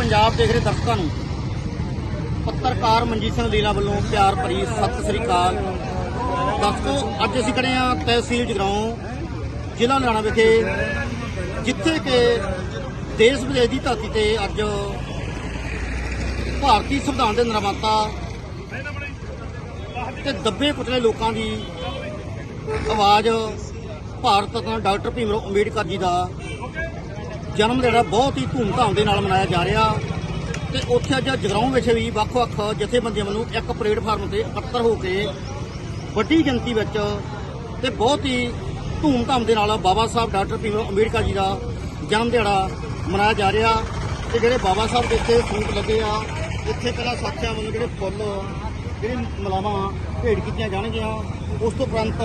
ਪੰਜਾਬ ਦੇਖ ਰਹੇ ਦਰਸ਼ਕਾਂ ਨੂੰ, ਪੱਤਰਕਾਰ ਮਨਜੀਤ ਸਿੰਘ ਲੀਲਾ ਵੱਲੋਂ ਪਿਆਰ ਭਰੀ ਸਤਿ ਸ੍ਰੀ ਅਕਾਲ। ਦਰਸ਼ਕੋ, ਅੱਜ ਅਸੀਂ ਖੜੇ ਹਾਂ ਤਹਿਸੀਲ ਜਗਰਾਉਂ, ਜ਼ਿਲ੍ਹਾ ਲੁਧਿਆਣਾ ਵਿਖੇ, ਜਿੱਥੇ ਕਿ ਦੇਸ਼ ਵਿਦੇਸ਼ ਦੀ ਧਰਤੀ ਤੇ ਅੱਜ ਭਾਰਤੀ ਸੰਵਿਧਾਨ ਦੇ ਨਿਰਮਾਤਾ ਤੇ ਦੱਬੇ ਕੁਚਲੇ ਲੋਕਾਂ ਦੀ ਆਵਾਜ਼ ਭਾਰਤ ਰਤਨ ਡਾਕਟਰ ਭੀਮ ਅੰਬੇਡਕਰ ਜੀ ਦਾ ਜਨਮ ਦਿਹਾੜਾ ਬਹੁਤ ਹੀ ਧੂਮਧਾਮ ਦੇ ਨਾਲ ਮਨਾਇਆ ਜਾ ਰਿਹਾ। ਤੇ ਉੱਥੇ ਅੱਜ ਜਗਰਾਉਂ ਵਿੱਚ ਵੀ ਵੱਖ-ਵੱਖ ਜਥੇਬੰਦੀਆਂ ਵੱਲੋਂ ਇੱਕ ਪਲੇਟਫਾਰਮ ਤੇ ਇਕੱਤਰ ਹੋ ਕੇ ਵੱਡੀ ਗਿਣਤੀ ਵਿੱਚ ਤੇ ਬਹੁਤ ਹੀ ਧੂਮਧਾਮ ਦੇ ਨਾਲ ਬਾਬਾ ਸਾਹਿਬ ਡਾਕਟਰ ਭੀਮ ਅੰਬੇਡਕਰ ਜੀ ਦਾ ਜਨਮ ਦਿਹਾੜਾ ਮਨਾਇਆ ਜਾ ਰਿਹਾ। ਤੇ ਜਿਹੜੇ ਬਾਬਾ ਸਾਹਿਬ ਦੇ ਇੱਥੇ ਸੂਟ ਲੱਗੇ ਆ ਇੱਥੇ ਪਹਿਲਾਂ ਸਾਥੀਆਂ ਵੱਲੋਂ ਜਿਹੜੇ ਫੁੱਲ, ਜਿਹੜੇ ਮਲਾਵਾਂ ਭੇਟ ਕੀਤੀਆਂ ਜਾਣਗੀਆਂ। ਉਸ ਤੋਂ ਉਪਰੰਤ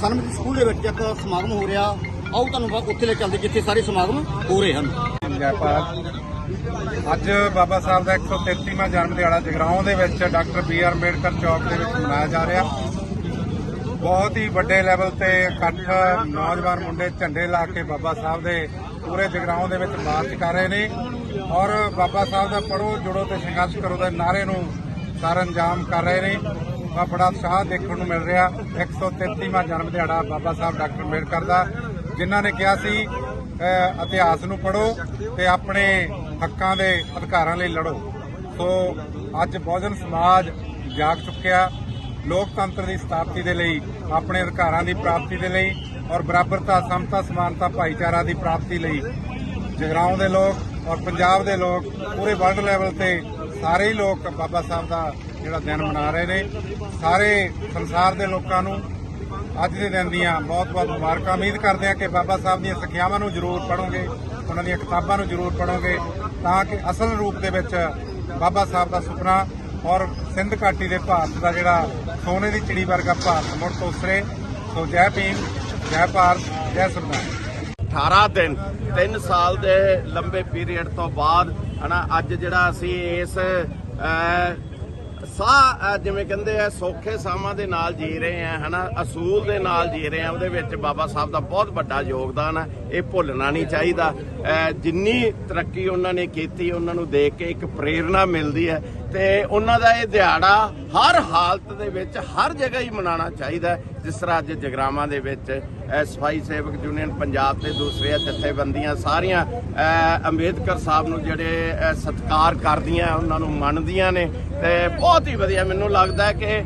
ਸਨਮਤੀ ਸਕੂਲ ਦੇ ਵਿੱਚ ਇੱਕ ਸਮਾਗਮ ਹੋ ਰਿਹਾ। ਆਓ ਤੁਹਾਨੂੰ ਬਾ- ਉੱਥੇ ਲੈ ਚੱਲਦੇ ਜਿੱਥੇ ਸਾਰੇ ਸਮਾਗਮ ਹੋ ਰਹੇ ਹਨ। ਜੈਪਾਲ। ਅੱਜ ਬਾਬਾ ਸਾਹਿਬ ਦਾ 133ਵਾਂ ਜਨਮ ਦਿਹਾੜਾ ਜਗਰਾਉਂ ਦੇ ਵਿੱਚ doctor B R Ambedkar Chowk ਦੇ ਵਿੱਚ ਮਨਾਇਆ ਜਾ ਰਿਹਾ। ਬਹੁਤ ਹੀ ਵੱਡੇ ਲੈਵਲ ਤੇ ਇਕੱਠ ਨੌਜਵਾਨ ਮੁੰਡੇ ਝੰਡੇ ਲਾ ਕੇ ਬਾਬਾ ਸਾਹਿਬ ਦੇ ਪੂਰੇ ਜਗਰਾਉਂ ਦੇ ਵਿੱਚ ਮਾਰਚ ਕਰ ਰਹੇ ਨੇ। ਔਰ ਬਾਬਾ ਸਾਹਿਬ ਦਾ ਪੜੋ ਜੁੜੋ ਤੇ ਸੰਘਰਸ਼ ਕਰੋ ਦੇ ਨਾਰੇ ਨੂੰ ਸਰ ਅੰਜਾਮ ਕਰ ਰਹੇ ਨੇ। ਆ ਬੜਾ ਉਤਸ਼ਾਹ ਦੇਖਣ ਨੂੰ ਮਿਲ ਰਿਹਾ। 133ਵਾਂ ਜਨਮ ਦਿਹਾੜਾ ਬਾਬਾ ਸਾਹਿਬ ਡਾਕਟਰ ਅੰਬੇਡਕਰ ਦਾ। ਜਿਨ੍ਹਾਂ ਨੇ ਕਿਹਾ ਸੀ ਇਤਿਹਾਸ ਨੂੰ ਪੜੋ ਤੇ ਆਪਣੇ ਹੱਕਾਂ ਦੇ ਅਧਿਕਾਰਾਂ ਲਈ ਲੜੋ। ਸੋ ਅੱਜ ਬਹੁਜਨ ਸਮਾਜ ਜਾਗ ਚੁੱਕਿਆ। ਲੋਕਤੰਤਰ ਦੀ ਸਥਾਪਤੀ ਦੇ ਲਈ, ਆਪਣੇ ਅਧਿਕਾਰਾਂ ਦੀ ਪ੍ਰਾਪਤੀ ਦੇ ਲਈ ਔਰ ਬਰਾਬਰਤਾ, ਸਮਤਾ, ਸਮਾਨਤਾ, ਭਾਈਚਾਰਾ ਦੀ ਪ੍ਰਾਪਤੀ ਲਈ। ਜਗਰਾਉਂ ਦੇ ਲੋਕ ਔਰ ਪੰਜਾਬ ਦੇ ਲੋਕ ਪੂਰੇ ਵਰਲਡ ਲੈਵਲ ਤੇ ਸਾਰੇ ਹੀ ਲੋਕ ਬਾਬਾ ਸਾਹਿਬ ਦਾ ਜਿਹੜਾ ਦਿਨ ਮਨਾ ਰਹੇ ਨੇ। ਸਾਰੇ ਸੰਸਾਰ ਦੇ ਲੋਕਾਂ ਨੂੰ ਅੱਜ ਦੇ ਦਿਨ ਦੀਆਂ ਬਹੁਤ-ਬਹੁਤ ਮੁਬਾਰਕਾਂ। ਉਮੀਦ ਕਰਦੇ ਹਾਂ ਕਿ ਬਾਬਾ ਸਾਹਿਬ ਦੀਆਂ ਸਿੱਖਿਆਵਾਂ ਨੂੰ ਜ਼ਰੂਰ ਪੜ੍ਹੋਗੇ, ਉਹਨਾਂ ਦੀਆਂ ਕਿਤਾਬਾਂ ਨੂੰ ਜ਼ਰੂਰ ਪੜ੍ਹੋਗੇ, ਤਾਂ ਕਿ ਅਸਲ ਰੂਪ ਦੇ ਵਿੱਚ ਬਾਬਾ ਸਾਹਿਬ ਦਾ ਸੁਪਨਾ ਔਰ ਸਿੰਧ ਘਾਟੀ ਦੇ ਭਾਰਤ ਦਾ ਜਿਹੜਾ ਸੋਨੇ ਦੀ ਚਿੜੀ ਵਰਗਾ ਭਾਰਤ ਮੁੜ ਤੋਂ ਉਸਰੇ। ਸੋ ਜੈ ਭੀਮ, ਜੈ ਭਾਰਤ, ਜੈ ਸੰਵਿਧਾਨ 18 ਦਿਨ 3 ਸਾਲ ਦੇ ਲੰਬੇ ਪੀਰੀਅਡ ਤੋਂ ਬਾਅਦ, ਹਨਾ, ਅੱਜ ਜਿਹੜਾ ਅਸੀਂ ਇਸ ਸਾਹ ਜਿਵੇਂ ਕਹਿੰਦੇ ਆ ਸੌਖੇ ਸਾਹਾਂ ਦੇ ਨਾਲ ਜੀ ਰਹੇ ਆ ਹਨਾ? ਅਸੂਲ ਦੇ ਨਾਲ ਜੀ ਰਹੇ ਆ ਉਹਦੇ ਵਿੱਚ ਬਾਬਾ ਸਾਹਿਬ ਦਾ ਬਹੁਤ ਵੱਡਾ ਯੋਗਦਾਨ ਹੈ ਇਹ ਭੁੱਲਣਾ ਨਹੀਂ ਚਾਹੀਦਾ। ਅਹ, ਜਿੰਨੀ ਤਰੱਕੀ ਉਹਨਾਂ ਨੇ ਕੀਤੀ ਉਹਨਾਂ ਨੂੰ ਦੇਖ ਕੇ ਇੱਕ ਪ੍ਰੇਰਣਾ ਮਿਲਦੀ ਹੈ। ਤੇ ਉਹਨਾਂ ਦਾ ਇਹ ਦਿਹਾੜਾ ਹਰ ਹਾਲਤ ਦੇ ਵਿੱਚ ਹਰ ਜਗ੍ਹਾ ਹੀ ਮਨਾਉਣਾ ਚਾਹੀਦਾ ਜਿਸ ਤਰ੍ਹਾਂ ਅੱਜ ਜਗਰਾਵਾਂ ਦੇ ਵਿੱਚ ਸਫ਼ਾਈ ਸੇਵਕ ਯੂਨੀਅਨ ਪੰਜਾਬ ਤੇ ਦੂਸਰੀਆਂ ਜਥੇਬੰਦੀਆਂ ਸਾਰੀਆਂ ਅੰਬੇਦਕਰ ਸਾਹਿਬ ਨੂੰ ਜਿਹੜੇ ਸਤਿਕਾਰ ਕਰਦੀਆਂ ਉਹਨਾਂ ਨੂੰ ਮੰਨਦੀਆਂ ਨੇ ਤੇ ਬਹੁਤ ਹੀ ਵਧੀਆ। ਮੈਨੂੰ ਲੱਗਦਾ ਕਿ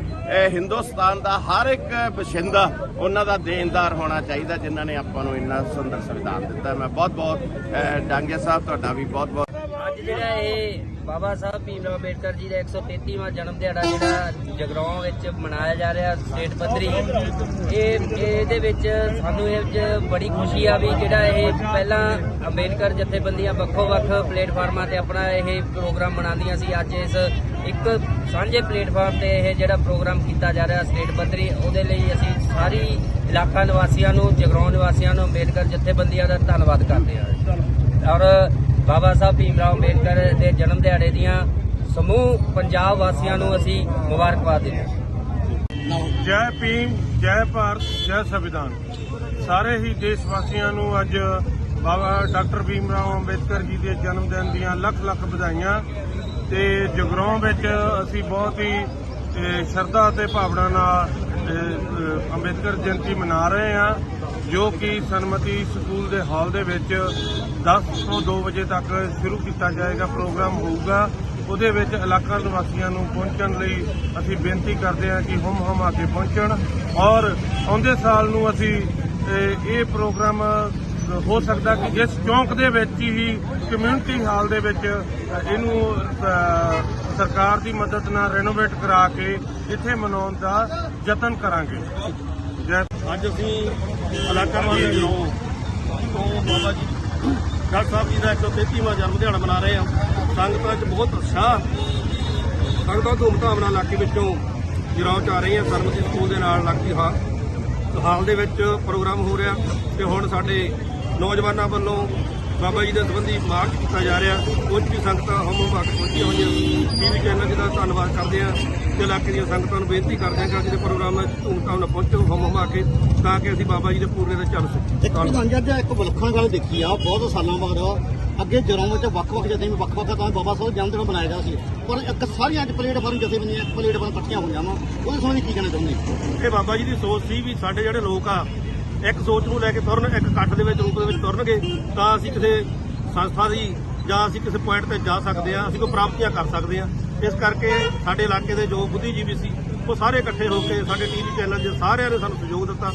ਹਿੰਦੁਸਤਾਨ ਦਾ ਹਰ ਇੱਕ ਬਸ਼ਿੰਦਾ ਉਹਨਾਂ ਦਾ ਦੇਣਦਾਰ ਹੋਣਾ ਚਾਹੀਦਾ ਜਿਨ੍ਹਾਂ ਨੇ ਆਪਾਂ ਨੂੰ ਇੰਨਾ ਸੁੰਦਰ ਸੰਵਿਧਾਨ ਦਿੱਤਾ। ਮੈਂ ਬਹੁਤ ਬਹੁਤ ਅਹ, ਡਾਂਗੇ ਸਾਹਿਬ ਤੁਹਾਡਾ ਵੀ ਬਹੁਤ ਬਹੁਤ ਅੱਜ ਜਿਹੜਾ ਇਹ ਬਾਬਾ ਸਾਹਿਬ ਭੀਮ ਰਾਓ ਅੰਬੇਡਕਰ ਜੀ ਦਾ 133ਵਾਂ ਜਨਮ ਦਿਹਾੜਾ ਜਿਹੜਾ ਜਗਰਾਉਂ ਵਿੱਚ ਮਨਾਇਆ ਜਾ ਰਿਹਾ ਸਟੇਟ ਪੱਧਰੀ। ਇਹ, ਇਹਦੇ ਵਿੱਚ ਸਾਨੂੰ ਇਹ ਵਿੱਚ ਬੜੀ ਖੁਸ਼ੀ ਆ ਵੀ ਜਿਹੜਾ ਇਹ ਪਹਿਲਾਂ ਅੰਬੇਡਕਰ ਜਥੇਬੰਦੀਆਂ ਵੱਖੋ-ਵੱਖ ਪਲੇਟਫਾਰਮਾਂ ਤੇ ਆਪਣਾ ਇਹ ਪ੍ਰੋਗਰਾਮ ਮਨਾਉਂਦੀਆਂ ਸੀ। ਅੱਜ ਇਸ ਇੱਕ ਸਾਂਝੇ ਪਲੇਟਫਾਰਮ ਤੇ ਇਹ ਜਿਹੜਾ ਪ੍ਰੋਗਰਾਮ ਕੀਤਾ ਜਾ ਰਿਹਾ ਸਟੇਟ ਪੱਧਰੀ, ਉਹਦੇ ਲਈ ਅਸੀਂ ਸਾਰੀ ਇਲਾਕਾ ਨਿਵਾਸੀਆਂ ਨੂੰ, ਜਗਰਾਉਂ ਨਿਵਾਸੀਆਂ ਨੂੰ ਅੰਬੇਡਕਰ ਜਥੇਬੰਦੀਆਂ ਦਾ ਧੰਨਵਾਦ ਕਰਦੇ ਹਾਂ। ਔਰ ਬਾਬਾ ਸਾਹਿਬ ਭੀਮ ਰਾਓ ਅੰਬੇਦਕਰ ਦੇ ਜਨਮ ਦਿਹਾੜੇ ਦੀਆਂ ਸਮੂਹ ਪੰਜਾਬ ਵਾਸੀਆਂ ਨੂੰ ਅਸੀਂ ਮੁਬਾਰਕਬਾਦ ਦਿੰਦੇ ਹਾਂ। ਜੈ ਭੀਮ, ਜੈ ਭਾਰਤ, ਜੈ ਸੰਵਿਧਾਨ। ਸਾਰੇ ਹੀ ਦੇਸ਼ ਵਾਸੀਆਂ ਨੂੰ ਅੱਜ ਬਾਬਾ ਡਾਕਟਰ ਭੀਮ ਰਾਓ ਅੰਬੇਦਕਰ ਜੀ ਦੇ ਜਨਮ ਦਿਨ ਦੀਆਂ ਲੱਖ ਲੱਖ ਵਧਾਈਆਂ ਤੇ ਜਗਰਾਉਂ ਵਿੱਚ ਅਸੀਂ ਬਹੁਤ ਹੀ ਸ਼ਰਧਾ ਅਤੇ ਭਾਵਨਾ ਨਾਲ ਅੰਬੇਦਕਰ ਜਯੰਤੀ ਮਨਾ ਰਹੇ ਹਾਂ, ਜੋ ਕਿ ਸਨਮਤੀ ਸਕੂਲ ਦੇ ਹਾਲ ਦੇ ਵਿੱਚ 10 ਤੋਂ 2 ਵਜੇ ਤੱਕ ਸ਼ੁਰੂ ਕੀਤਾ ਜਾਏਗਾ, ਪ੍ਰੋਗਰਾਮ ਹੋਊਗਾ। ਉਹਦੇ ਵਿੱਚ ਇਲਾਕਾ ਨਿਵਾਸੀਆਂ ਨੂੰ ਪਹੁੰਚਣ ਲਈ ਅਸੀਂ ਬੇਨਤੀ ਕਰਦੇ ਹਾਂ ਕਿ ਹਮ ਹਮ ਆ ਕੇ ਪਹੁੰਚਣ। ਔਰ ਆਉਂਦੇ ਸਾਲ ਨੂੰ ਅਸੀਂ ਇਹ ਪ੍ਰੋਗਰਾਮ ਹੋ ਸਕਦਾ ਕਿ ਇਸ ਚੌਂਕ ਦੇ ਵਿੱਚ ਹੀ ਕਮਿਊਨਿਟੀ ਹਾਲ ਦੇ ਵਿੱਚ ਇਹਨੂੰ ਸਰਕਾਰ ਦੀ ਮਦਦ ਨਾਲ ਰੈਨੋਵੇਟ ਕਰਾ ਕੇ ਇੱਥੇ ਮਨਾਉਣ ਦਾ ਯਤਨ ਕਰਾਂਗੇ। ਅੱਜ ਅਸੀਂ ਇਲਾਕਾ ਵਾਸੀ ਨੂੰ ਤੋਂ ਬਾਬਾ ਜੀ ਡਾਕਟਰ ਸਾਹਿਬ ਜੀ ਦਾ 133ਵਾਂ ਜਨਮ ਦਿਹਾੜਾ ਮਨਾ ਰਹੇ ਹਾਂ। ਸੰਗਤਾਂ 'ਚ ਬਹੁਤ ਉਤਸ਼ਾਹ। ਸੰਗਤਾਂ ਧੂਮਧਾਮ ਨਾਲ ਇਲਾਕੇ ਵਿੱਚੋਂ ਗਿਰਾਉ ਚ ਆ ਰਹੀਆਂ। ਸਰਮਤੀ ਸਕੂਲ ਦੇ ਨਾਲ ਇਲਾਕੀ ਹਾ ਹਾਲ ਦੇ ਵਿੱਚ ਪ੍ਰੋਗਰਾਮ ਹੋ ਰਿਹਾ। ਤੇ ਹੁਣ ਸਾਡੇ ਨੌਜਵਾਨਾਂ ਵੱਲੋਂ ਬਾਬਾ ਜੀ ਦੇ ਸੰਬੰਧੀ ਮਾਰਚ ਕੀਤਾ ਜਾ ਰਿਹਾ। ਉਹ 'ਚ ਵੀ ਸੰਗਤਾਂ ਹਮ ਹਮ ਆ ਕੇ ਪਹੁੰਚੀਆਂ ਹੋਈਆਂ। ਟੀਵੀ ਚੈਨਲ ਦਾ ਧੰਨਵਾਦ ਕਰਦੇ ਆ ਤੇ ਇਲਾਕੇ ਦੀਆਂ ਸੰਗਤਾਂ ਨੂੰ ਬੇਨਤੀ ਕਰਦੇ ਆ ਕਿ ਅੱਜ ਦੇ ਪ੍ਰੋਗਰਾਮ ਵਿੱਚ ਧੂਮਧਾਮ ਨਾਲ ਪਹੁੰਚੋ ਹਮ ਹਮ ਆ ਕੇ ਤਾਂ ਕਿ ਅਸੀਂ ਬਾਬਾ ਜੀ ਦੇ ਪੂਰਨੇ ਤੇ ਚੱਲ ਸਕੀਏ। ਇੱਕ ਪ੍ਰਧਾਨ ਜੀ ਅੱਜ ਇੱਕ ਵਿਲੱਖਣ ਗੱਲ ਦੇਖੀ ਆ ਬਹੁਤ ਸਾਲਾਂ ਬਾਅਦ। ਅੱਗੇ ਜਰੋਂ ਵਿੱਚ ਵੱਖ-ਵੱਖ ਜਥੇ ਵੱਖ-ਵੱਖ ਤਾਂ ਬਾਬਾ ਸਾਹਿਬ ਜਨਮ ਦਿਨ ਮਨਾਇਆ ਗਿਆ ਸੀ। ਪਰ ਇੱਕ ਸਾਰੀਆਂ ਅੱਜ ਪਲੇਟਫਾਰਮ ਜਥੇਬੰਦੀਆਂ ਇੱਕ ਪਲੇਟਫਾਰਮ ਇਕੱਠੀਆਂ ਹੋਈਆਂ ਵਾ। ਉਹਦੇ ਸੰਬੰਧੀ ਕੀ ਕਹਿਣਾ ਚਾਹੁੰਦੇ ਇਹ ਬਾਬਾ ਜੀ ਦੀ ਸੋਚ ਸੀ ਵੀ ਸਾਡੇ ਜਿਹੜੇ ਲੋਕ ਆ ਇੱਕ ਸੋਚ ਨੂੰ ਲੈ ਕੇ ਤੁਰਨ, ਇੱਕ ਇਕੱਠ ਦੇ ਵਿੱਚ, ਰੂਪ ਦੇ ਵਿੱਚ ਤੁਰਨਗੇ, ਤਾਂ ਅਸੀਂ ਕਿਸੇ ਸੰਸਥਾ ਦੀ ਜਾਂ ਅਸੀਂ ਕਿਸੇ ਪੁਆਇੰਟ ਤੇ ਜਾ ਸਕਦੇ ਆ ਅਸੀਂ ਕੋਈ ਪ੍ਰਾਪਤੀਆਂ ਕਰ ਸਕਦੇ ਆ ਇਸ ਕਰਕੇ ਸਾਡੇ ਇਲਾਕੇ ਦੇ ਜੋ ਬੁੱਧੀਜੀਵੀ ਸੀ, ਉਹ ਸਾਰੇ ਇਕੱਠੇ ਹੋ ਕੇ ਸਾਡੇ ਟੀਵੀ ਚੈਨਲ ਦੇ ਸਾਰਿਆਂ ਨੇ ਸਾਨੂੰ ਸਹਿਯੋਗ ਦਿੱਤਾ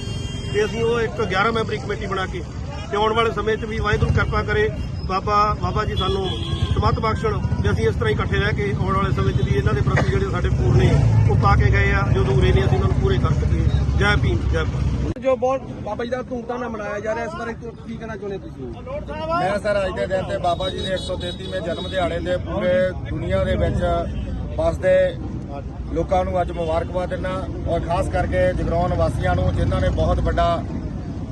ਤੇ ਅਸੀਂ ਉਹ ਇੱਕ 11 ਮੈਂਬਰੀ ਕਮੇਟੀ ਬਣਾ ਕੇ ਤੇ ਆਉਣ ਵਾਲੇ ਸਮੇਂ 'ਚ ਵੀ ਵਾਹਿਗੁਰੂ ਕਿਰਪਾ ਕਰੇ, ਬਾਬਾ ਬਾਬਾ ਜੀ ਸਾਨੂੰ ਸਮਤ ਬਖਸ਼ਣ ਤੇ ਅਸੀਂ ਇਸ ਤਰ੍ਹਾਂ ਹੀ ਇਕੱਠੇ ਰਹਿ ਕੇ ਆਉਣ ਵਾਲੇ ਸਮੇਂ 'ਚ ਵੀ ਇਹਨਾਂ ਦੇ ਪ੍ਰਤੀ ਜਿਹੜੇ ਸਾਡੇ ਪੂਰਨੇ, ਉਹ ਪਾ ਕੇ ਗਏ ਆ, ਜੋ ਦੂਰੇ ਨੇ, ਅਸੀਂ ਉਹਨਾਂ ਨੂੰ ਪੂਰੇ ਕਰ ਸਕੀਏ। ਜੈ ਭੀਮ ਜੈ ਜੋ ਬਹੁਤ ਬਾਬਾ ਜੀ ਦਾ ਧੂਮਧਾਮ ਨਾਲ ਮਨਾਇਆ ਜਾ ਰਿਹਾ ਇਸ ਬਾਰੇ ਕੀ ਕਹਿਣਾ ਚਾਹੁੰਦੇ ਤੁਸੀਂ? ਮੈਂ ਸਰ ਅੱਜ ਦੇ ਦਿਨ ਤੇ ਬਾਬਾ ਜੀ ਦੇ 133ਵੇਂ ਜਨਮ ਦਿਹਾੜੇ ਦੇ ਪੂਰੇ ਦੁਨੀਆ ਦੇ ਵਿੱਚ ਵਸਦੇ ਲੋਕਾਂ ਨੂੰ ਅੱਜ ਮੁਬਾਰਕਬਾਦ ਦਿੰਦਾ ਔਰ ਖਾਸ ਕਰਕੇ ਜਗਰਾਉਂ ਵਾਸੀਆਂ ਨੂੰ ਜਿਨ੍ਹਾਂ ਨੇ ਬਹੁਤ ਵੱਡਾ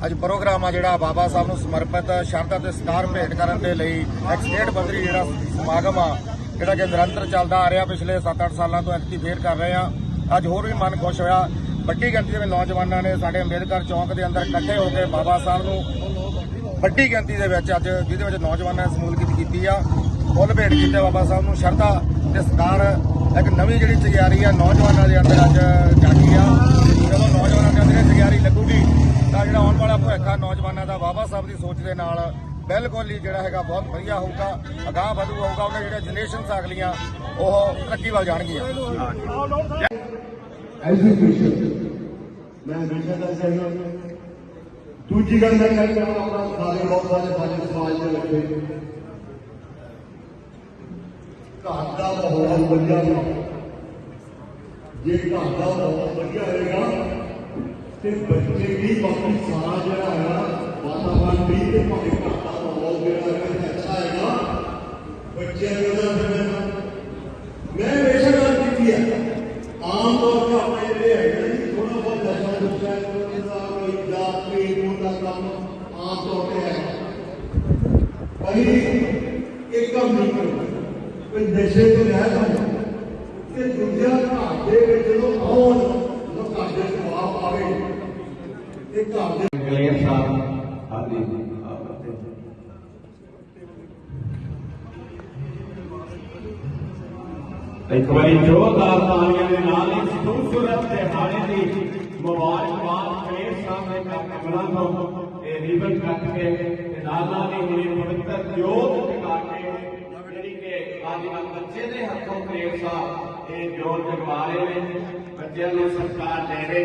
ਅੱਜ ਪ੍ਰੋਗਰਾਮ ਆ ਜਿਹੜਾ ਬਾਬਾ ਸਾਹਿਬ ਨੂੰ ਸਮਰਪਿਤ ਸ਼ਰਧਾ ਤੇ ਸਤਿਕਾਰ ਭੇਟ ਕਰਨ ਦੇ ਲਈ ਇੱਕ ਸਟੇਟ ਪੱਧਰੀ ਜਿਹੜਾ ਸਮਾਗਮ ਆ ਜਿਹੜਾ ਕਿ ਨਿਰੰਤਰ ਚੱਲਦਾ ਆ ਰਿਹਾ ਪਿਛਲੇ 7-8 ਸਾਲਾਂ ਤੋਂ ਐਕਟੀ ਫੇਰ ਕਰ ਰਹੇ ਆ। ਅੱਜ ਹੋਰ ਵੀ ਮਨ ਖੁਸ਼ ਹੋਇਆ। ਵੱਡੀ ਗਿਣਤੀ ਦੇ ਵਿੱਚ ਨੌਜਵਾਨਾਂ ਨੇ ਸਾਡੇ ਅੰਬੇਦਕਰ ਚੌਂਕ ਦੇ ਅੰਦਰ ਇਕੱਠੇ ਹੋ ਕੇ ਬਾਬਾ ਸਾਹਿਬ ਨੂੰ ਵੱਡੀ ਗਿਣਤੀ ਦੇ ਵਿੱਚ ਅੱਜ ਜਿਹਦੇ ਵਿੱਚ ਨੌਜਵਾਨਾਂ ਨੇ ਸਮੂਲਕਤ ਕੀਤੀ ਆ। ਫੁੱਲ ਭੇਟ ਕੀਤੇ ਬਾਬਾ ਸਾਹਿਬ ਨੂੰ, ਸ਼ਰਧਾ ਤੇ ਸਤਿਕਾਰ, ਇੱਕ ਨਵੀਂ ਜਿਹੜੀ ਤਿਆਰੀ ਆ ਨੌਜਵਾਨਾਂ ਦੇ ਅੰਦਰ ਅੱਜ ਜਾਗੀ ਆ। ਜਦੋਂ ਨੌਜਵਾਨਾਂ ਦੇ ਅੰਦਰ ਇਹ ਤਿਆਰੀ ਲੱਗੂਗੀ, ਤਾਂ ਜਿਹੜਾ ਆਉਣ ਵਾਲਾ ਭਵਿੱਖ ਆ ਨੌਜਵਾਨਾਂ ਦਾ ਬਾਬਾ ਸਾਹਿਬ ਦੀ ਸੋਚ ਦੇ ਨਾਲ ਬਿਲਕੁਲ ਹੀ ਜਿਹੜਾ ਹੈਗਾ ਬਹੁਤ ਵਧੀਆ ਹੋਊਗਾ, ਅਗਾਹ ਵਧੂ ਹੋਊਗਾ ਉਹਨਾਂ ਜਿਹੜੇ ਜਨਰੇਸ਼ਨਸ ਅਗਲੀਆਂ ਉਹ ਤਰੱਕੀ ਵੱਲ ਜਾਣਗੀਆਂ। ਐਜੂਕੇਸ਼ਨ ਮੈਂ ਹਮੇਸ਼ਾ ਦੱਸਿਆ ਹਾਂ ਦੂਜੀ ਗੱਲ ਮੈਂ ਕਹਿੰਦਾ ਆਪਣਾ ਸਾਰੇ ਬਹੁਤ ਸਾਰੇ ਸਾਡੇ ਸਮਾਜ ਦੇ ਵਿੱਚ ਘਰ ਦਾ ਮਾਹੌਲ ਵਧੀਆ ਹੋਵੇ ਜੇ ਘਰ ਦਾ ਮਾਹੌਲ ਵਧੀਆ ਹੋਏਗਾ ਤੇ ਬੱਚੇ ਵੀ ਬਾਕੀ ਸਾਰਾ ਜਿਹੜਾ ਹੈ ਵਾਤਾਵਰਨ ਵੀ ਤੇ ਭਾਵੇਂ ਘਰ ਦਾ ਮਾਹੌਲ ਜਿਹੜਾ ਹੈ ਅੱਛਾ ਹੈਗਾ ਬੱਚਿਆਂ ਦੇ ਉਹਦਾ ਫਿਰ ਮੈਂ ਹਮੇਸ਼ਾ ਗੱਲ ਕੀਤੀ ਹੈ ਆਮ ਤੌਰ ਤੇ ਆਪਣੇ ਜਿਹੜੇ ਹੈਗੇ ਨੇ ਥੋੜਾ ਬਹੁਤ ਨਸ਼ਾ ਨੁਸ਼ਾ ਦਾ ਕੋਈ ਜਾਤ ਕੋਈ ਦਾ ਕੰਮ ਆਮ ਤੌਰ ਤੇ ਹੈ ਭਾਈ ਇੱਕ ਕੰਮ ਨਹੀਂ ਕਰੋ ਕੋਈ ਨਸ਼ੇ ਤੋਂ ਰਹਿ ਜਾਓ ਕਿ ਦੂਜਾ ਘਰ ਦੇ ਵਿੱਚ ਜਦੋਂ ਆਉਣ ਜਦੋਂ ਘਰ ਦੇ ਜਵਾਬ ਆਵੇ ਤੇ ਘਰ ਦੇ ਕਲੀਅਰ ਸਾਹਿਬ ਹਾਂਜੀ ਇੱਕ ਵਾਰੀ ਜ਼ੋਰਦਾਰ ਤਾਲੀਆਂ ਦੇ ਨਾਲ ਇਸ ਖੂਬਸੂਰਤ ਦਿਹਾੜੇ ਦੀ ਮੁਬਾਰਕਬਾਦ ਕਲੀਅਰ ਸਾਹਿਬ ਨੇ ਕਮਲਾਂ ਤੋਂ ਇਹ ਰਿਬਨ ਕੱਟ ਕੇ ਤੇ ਨਾਲ ਨਾਲ ਹੀ ਹੁਣੇ ਪਵਿੱਤਰ ਜੋਤ ਜਗਾ ਕੇ ਜਿਹੜੀ ਕਿ ਅੱਜ ਨਾਲ ਬੱਚੇ ਦੇ ਹੱਥੋਂ ਕਲੀਅਰ ਸਾਹਿਬ ਇਹ ਜੋਤ ਜਗਵਾ ਰਹੇ ਨੇ, ਬੱਚਿਆਂ ਨੂੰ ਸੰਸਕਾਰ ਦੇ ਰਹੇ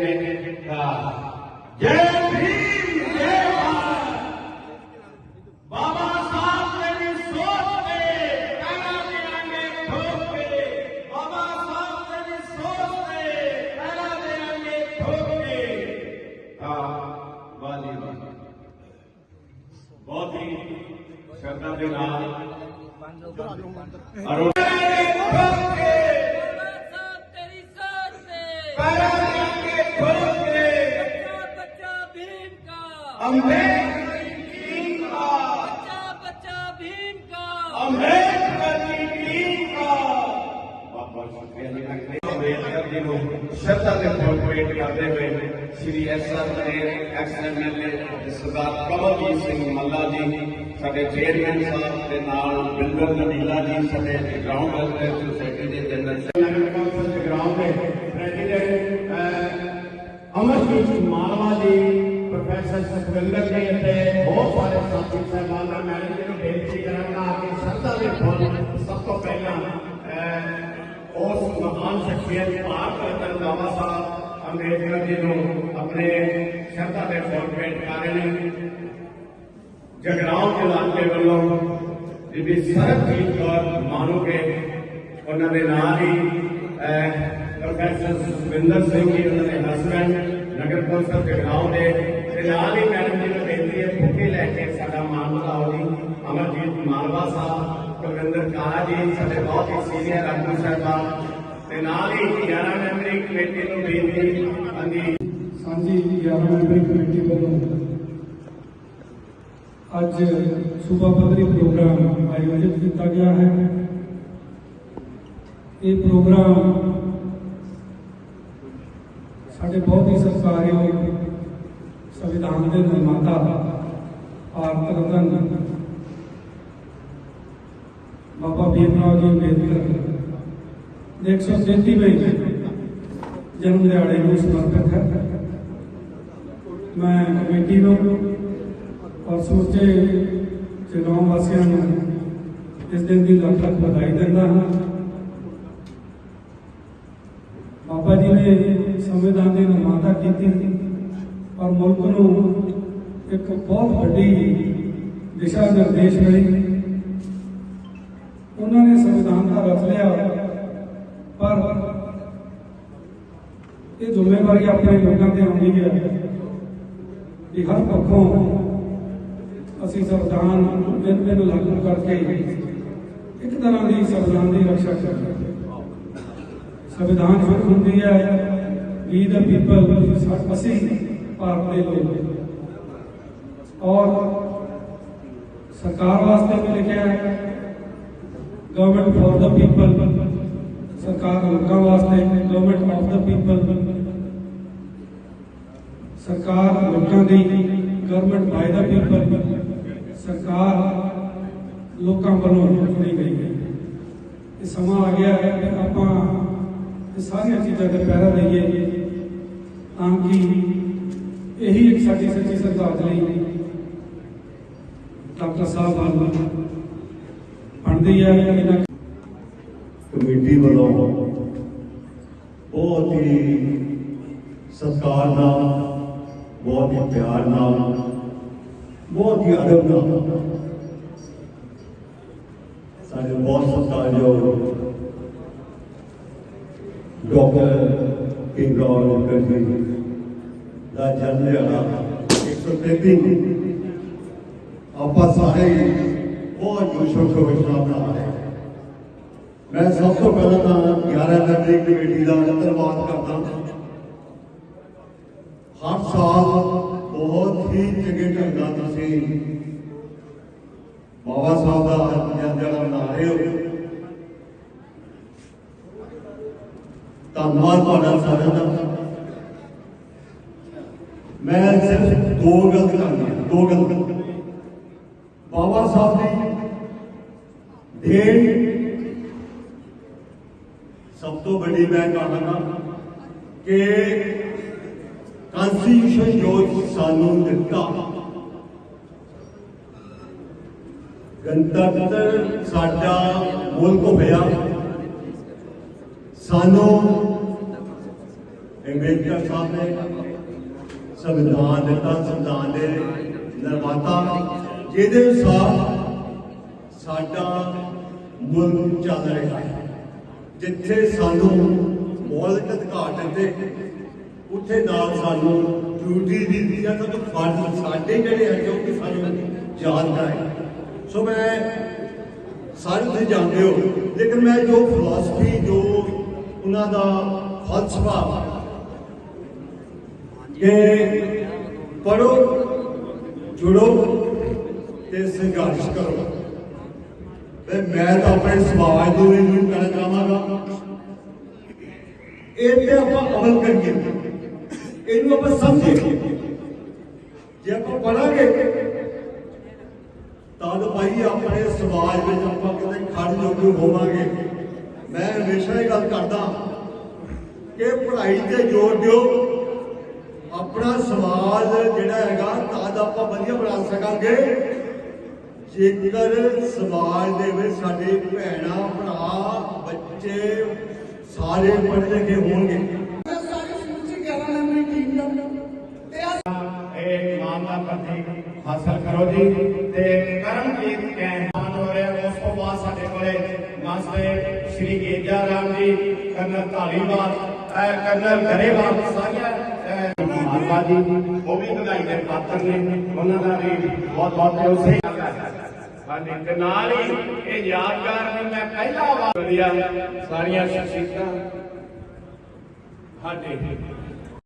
ਬਾਬਾ ਸ਼ੁਕਰੀਆ ਜੀ ਅੰਬੇਦਕਰ ਜੀ। ਨੂੰ ਸ਼ਰਧਾ ਦੇ ਫੁੱਲ ਭੇਟ ਕਰਦੇ ਹੋਏ ਸ਼੍ਰੀ ਐਸ ਆਰ ਦੇ ਐਕਸ-ਐਮ-ਐਲ-ਏ ਸਰਦਾਰ ਕਮਲਜੀਤ ਸਿੰਘ ਮੱਲਾ ਜੀ ਸਾਡੇ ਚੇਅਰਮੈਨ ਸਾਹਿਬ ਦੇ ਨਾਲ ਬਿੰਦਰ ਨਦੀਲਾ ਜੀ ਸਾਡੇ ਗਰਾਊਂਡ ਵੈਲਫੇਅਰ ਸੁਸਾਇਟੀ ਦੇ ਜਨਰਲ ਨਗਰ ਕੌਂਸਲ ਜਗਰਾਉਂ ਦੇ ਪ੍ਰੈਜ਼ੀਡੈਂਟ ਅਮਰਜੀਤ ਮਾਲਵਾ ਜੀ ਪ੍ਰੋਫੈਸਰ ਸੁਖਵਿੰਦਰ ਜੀ ਅਤੇ ਬਹੁਤ ਸਾਰੇ ਸਾਥੀ ਸਹਿਬਾਨਾਂ ਮੈਂ ਜੀ ਨੂੰ ਬੇਨਤੀ ਕਰਾਂਗਾ ਕਿ ਸ਼ਰਧਾ ਦੇ ਫੁੱਲ ਸਭ ਤੋਂ ਪਹਿਲਾਂ ਅਹ, ਉਸ ਮਹਾਨ ਸ਼ਖਸੀਅਤ ਭਾਰਤ ਰਤਨ ਬਾਬਾ ਸਾਹਿਬ ਅੰਬੇਦਕਰ ਜੀ ਨੂੰ ਆਪਣੇ ਸ਼ਰਧਾ ਦੇ ਫੁੱਲ ਭੇਟ ਕਰ ਰਹੇ ਨੇ ਜਗਰਾਉਂ ਦੇ ਇਲਾਕੇ ਵੱਲੋਂ ਬੀਬੀ ਸਰਬਜੀਤ ਕੌਰ ਮਾਨੂਕੇ ਉਹਨਾਂ ਦੇ ਨਾਲ ਹੀ ਅਹ, ਪ੍ਰੋਫੈਸਰ ਸੁਖਵਿੰਦਰ ਸਿੰਘ ਜੀ ਉਹਨਾਂ ਦੇ ਹਸਬੰਡ ਨਗਰ ਕੌਂਸਲ ਜਗਰਾਉਂ ਦੇ ਤੇ ਨਾਲ ਹੀ ਮੈਡਮ ਜੀ ਨੂੰ ਬੇਨਤੀ ਹੈ ਬੁੱਕੇ ਲੈ ਕੇ ਸਾਡਾ ਮਾਨ ਵਧਾਓ ਜੀ ਅਮਰਜੀਤ ਮਾਲਵਾ ਸਾਹਿਬ ਕੁਲਵਿੰਦਰ ਕਾਲਾ ਜੀ ਸਾਡੇ ਬਹੁਤ ਹੀ ਸੀਨੀਅਰ ਆਗੂ ਸਾਹਿਬਾਨ ਤੇ ਨਾਲ ਹਾਂਜੀ ਸਾਂਝੀ 11 ਮੈਂਬਰੀ ਕਮੇਟੀ ਵੱਲੋਂ ਅੱਜ ਸੂਬਾ ਪੱਧਰੀ ਪ੍ਰੋਗਰਾਮ ਆਯੋਜਿਤ ਕੀਤਾ ਗਿਆ ਹੈ ਇਹ ਪ੍ਰੋਗਰਾਮ ਸਾਡੇ ਬਹੁਤ ਹੀ ਸਤਿਕਾਰਯੋਗ ਸੰਵਿਧਾਨ ਦੇ ਨਿਰਮਾਤਾ ਭਾਰਤ ਰਤਨ ਬਾਬਾ ਭੀਮਰਾਓ ਜੀ ਅੰਬੇਦਕਰ ਦੇ 133ਵੇਂ ਜਨਮ ਦਿਹਾੜੇ ਨੂੰ ਸਮਰਪਿਤ ਹੈ ਮੈਂ ਕਮੇਟੀ ਨੂੰ ਔਰ ਸਮੁੱਚੇ ਜਗਾਉਂ ਵਾਸੀਆਂ ਨੂੰ ਇਸ ਦਿਨ ਦੀ ਲੱਖ ਲੱਖ ਵਧਾਈ ਦਿੰਦਾ ਹਾਂ। ਬਾਬਾ ਜੀ ਨੇ ਸੰਵਿਧਾਨ ਦੀ ਨਿਰਮਾਤਾ ਕੀਤੀ ਔਰ ਮੁਲਕ ਨੂੰ ਇੱਕ ਬਹੁਤ ਵੱਡੀ ਦਿਸ਼ਾ ਨਿਰਦੇਸ਼ ਮਿਲੀ। ਉਹਨਾਂ ਨੇ ਸੰਵਿਧਾਨ ਦਾ ਰਚ ਲਿਆ, ਪਰ ਇਹ ਜ਼ਿੰਮੇਵਾਰੀ ਆਪਣੇ ਲੋਕਾਂ ਤੇ ਆਉਂਦੀ ਹੈ ਕਿ ਹਰ ਪੱਖੋਂ ਅਸੀਂ ਸੰਵਿਧਾਨ ਨੂੰ ਦਿਨ ਦਿਨ ਲਾਗੂ ਕਰਕੇ ਇੱਕ ਤਰ੍ਹਾਂ ਦੀ ਸੰਵਿਧਾਨ ਦੀ ਰੱਖਿਆ ਕਰੀਏ ਸੰਵਿਧਾਨ ਸ਼ੁਰੂ ਹੁੰਦੀ ਹੈ ਵੀ ਦਾ ਪੀਪਲ ਅਸੀਂ ਭਾਰਤ ਦੇ ਲੋਕ ਔਰ ਸਰਕਾਰ ਵਾਸਤੇ ਵੀ ਲਿਖਿਆ ਹੈ ਗਵਰਨਮੈਂਟ ਫॉर ਦਾ ਪੀਪਲ ਸਰਕਾਰ ਲੋਕਾਂ ਵਾਸਤੇ ਗਵਰਨਮੈਂਟ ਆਫ ਦਾ ਪੀਪਲ ਸਰਕਾਰ ਲੋਕਾਂ ਦੀ ਗਵਰਨਮੈਂਟ ਬਾਈ ਦਾ ਪੀਪਲ ਸਰਕਾਰ ਲੋਕਾਂ ਵੱਲੋਂ ਚੁਣੀ ਗਈ ਹੈ ਇਹ ਸਮਾਂ ਆ ਗਿਆ ਹੈ ਕਿ ਆਪਾਂ ਇਹ ਸਾਰੀਆਂ ਚੀਜ਼ਾਂ ਤੇ ਪਹਿਰਾ ਦਈਏ ਤਾਂ ਕਿ ਇਹੀ ਇੱਕ ਸਾਡੀ ਸੱਚੀ ਸ਼ਰਧਾਂਜਲੀ ਡਾਕਟਰ ਸਾਹਿਬ ਵੱਲ ਬਣਦੀ ਹੈ ਇਹਨਾਂ ਕਮੇਟੀ ਵੱਲੋਂ ਬਹੁਤ ਹੀ ਸਤਿਕਾਰ ਨਾਲ ਬਹੁਤ ਹੀ ਪਿਆਰ ਨਾਲ ਬਹੁਤ ਹੀ ਅਦਬ ਨਾਲ ਸਾਡੇ ਬਹੁਤ ਸਤਿਕਾਰਯੋਗ ਡਾਕਟਰ ਕਿੰਗਰਾਲ ਅੰਬੇਡਕਰ ਜੀ ਦਾ ਜਨਮ ਦਿਹਾੜਾ 133 ਆਪਾਂ ਸਾਰੇ ਹੀ ਬਹੁਤ ਜੋਸ਼ੋ ਖਰੋਸ਼ ਨਾਲ ਮਨਾ ਰਹੇ ਹਾਂ ਮੈਂ ਸਭ ਤੋਂ ਪਹਿਲਾਂ ਤਾਂ 11 ਮੈਂਬਰੀ ਕਮੇਟੀ ਦਾ ਧੰਨਵਾਦ ਕਰਦਾ ਹਰ ਸਾਲ ਬਹੁਤ ਹੀ ਚੰਗੇ ਢੰਗ ਨਾਲ ਤੁਸੀਂ ਬਾਬਾ ਸਾਹਿਬ ਦਾ ਜਨਮ ਦਿਹਾੜਾ ਮਨਾ ਰਹੇ ਹੋ ਧੰਨਵਾਦ ਤੁਹਾਡਾ ਸਾਰਿਆਂ ਦਾ ਮੈਂ ਸਿਰਫ ਦੋ ਗੱਲ ਕਰਨੀ ਦੋ ਗੱਲ ਬਾਬਾ ਸਾਹਿਬ ਦੀ ਦੇਣ ਸਭ ਤੋਂ ਵੱਡੀ ਮੈਂ ਕਹਾਂਗਾ ਕਿ ਕਨਸਟੀਟਿਊਸ਼ਨ ਜੋ ਸਾਨੂੰ ਦਿੱਤਾ। ਗਣਤੰਤਰ ਸਾਡਾ ਮੁਲਕ ਹੋਇਆ। ਸਾਨੂੰ ਅੰਬੇਦਕਰ ਸਾਹਿਬ ਨੇ ਸੰਵਿਧਾਨ ਦਿੱਤਾ, ਸੰਵਿਧਾਨ ਦੇ ਨਿਰਮਾਤਾ। ਜਿਹਦੇ ਅਨੁਸਾਰ ਸਾਡਾ ਮੁਲਕ ਚੱਲ ਰਿਹਾ ਹੈ। ਜਿੱਥੇ ਸਾਨੂੰ ਮੌਲਿਕ ਅਧਿਕਾਰ ਦਿੱਤੇ, ਉੱਥੇ ਨਾਲ ਸਾਨੂੰ ਡਿਊਟੀ ਵੀ ਦਿੱਤੀ ਹੈ ਤਾਂ ਫਰਜ਼ ਸਾਡੇ ਜਿਹੜੇ ਹੈਗੇ ਉਹ ਕਿ ਸਾਨੂੰ ਜਾਣਦਾ ਹੈ। ਸੋ ਮੈਂ ਸਾਰੇ ਤੁਸੀਂ ਜਾਣਦੇ ਹੋ, ਲੇਕਿਨ ਮੈਂ ਜੋ ਫਿਲਾਸਫੀ ਜੋ ਉਹਨਾਂ ਦਾ ਫਲਸਫਾ ਕਿ ਪੜੋ ਜੁੜੋ ਤੇ ਸੰਘਰਸ਼ ਕਰੋ। ਤੇ ਮੈਂ ਤਾਂ ਆਪਣੇ ਸਮਾਜ ਨੂੰ ਵੀ ਕਹਿਣਾ ਚਾਹਾਂਗਾ ਇਹ ਤੇ ਆਪਾਂ ਅਮਲ ਕਰੀਏ। ਇਹਨੂੰ ਆਪਾਂ ਸਮਝੀਏ ਜੇ ਆਪਾਂ ਪੜਾਂਗੇ ਤਾਂ ਭਾਈ ਆਪਣੇ ਸਮਾਜ ਵਿੱਚ ਆਪਾਂ ਕਿਤੇ ਖੜ ਜੋਗੇ ਹੋਵਾਂਗੇ। ਮੈਂ ਹਮੇਸ਼ਾ ਇਹ ਗੱਲ ਕਰਦਾ ਕਿ ਪੜ੍ਹਾਈ ਤੇ ਜ਼ੋਰ ਦਿਓ। ਆਪਣਾ ਸਮਾਜ ਜਿਹੜਾ ਹੈਗਾ ਤਾਂ ਆਪਾਂ ਵਧੀਆ ਬਣਾ ਸਕਾਂਗੇ। ਜੇਕਰ ਸਮਾਜ ਦੇ ਵਿੱਚ ਸਾਡੇ ਭੈਣਾਂ, ਭਰਾ, ਬੱਚੇ ਸਾਰੇ ਪੜ੍ਹੇ ਲਿਖੇ ਹੋਣਗੇ ਇਹ ਨਾਮ ਦਾ ਪ੍ਰਤੀਕ ਹਾਸਲ ਕਰੋ ਜੀ। ਤੇ ਕਰਮਜੀਤ ਕੈਂਪਾਨ ਹੋ ਰਿਹਾ ਉਸ ਤੋਂ ਬਾਅਦ ਸਾਡੇ ਕੋਲੇ ਮਾਸਟਰ ਸ਼੍ਰੀ ਗੇਜਾ ਰਾਮ ਜੀ, ਕਰਨਲ ਧਾਲੀਵਾਲ, ਅਹ ਕਰਨਲ ਗਰੇਵਾਲ ਸਾਰੀਆਂ ਮਾਤਾ ਜੀ, ਉਹ ਵੀ ਵਧਾਈ ਦੇ ਪਾਤਰ ਨੇ। ਉਹਨਾਂ ਦਾ ਵੀ ਬਹੁਤ ਬਹੁਤ ਉਸੇ ਹਾਂਜੀ, ਤੇ ਨਾਲ ਹੀ ਇਹ ਯਾਦਗਾਰ ਵੀ ਮੈਂ ਪਹਿਲਾ ਵਾਰ ਵਧੀਆ ਸਾਰੀਆਂ ਸ਼ਖਸੀਅਤਾਂ ਹਾਂਜੀ